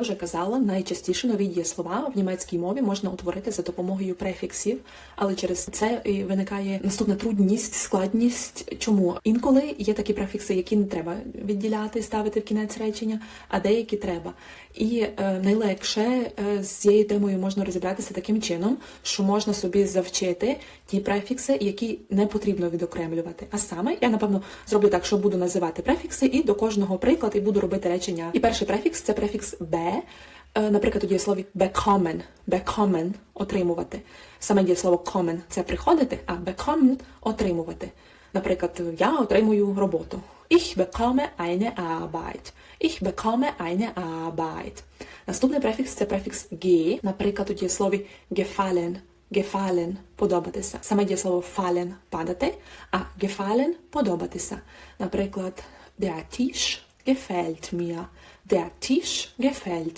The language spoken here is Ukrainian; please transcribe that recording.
Вже казала, найчастіше нові дієслова в німецькій мові можна утворити за допомогою префіксів, але через це і виникає наступна трудність, складність. Чому інколи є такі префікси, які не треба відділяти, ставити в кінець речення, а деякі треба. І е, найлегше е, з цією темою можна розібратися таким чином, що можна собі завчити ті префікси, які не потрібно відокремлювати. А саме я напевно зроблю так, що буду називати префікси, і до кожного приклад і буду робити речення. І перший префікс це префікс «бе», Е, Наприклад, у дієслові bekommen, bekommen – отримувати. Саме дієслово kommen – це приходити, а bekommen – отримувати. Наприклад, я отримую роботу. Ich bekomme eine Arbeit. Ich bekomme eine Arbeit. Наступний префікс – це префікс «ge». Наприклад, у дієслові gefallen, gefallen – подобатися. Саме дієслово fallen – падати, а gefallen – подобатися. Наприклад, der Tisch gefällt mir. Der Tisch gefällt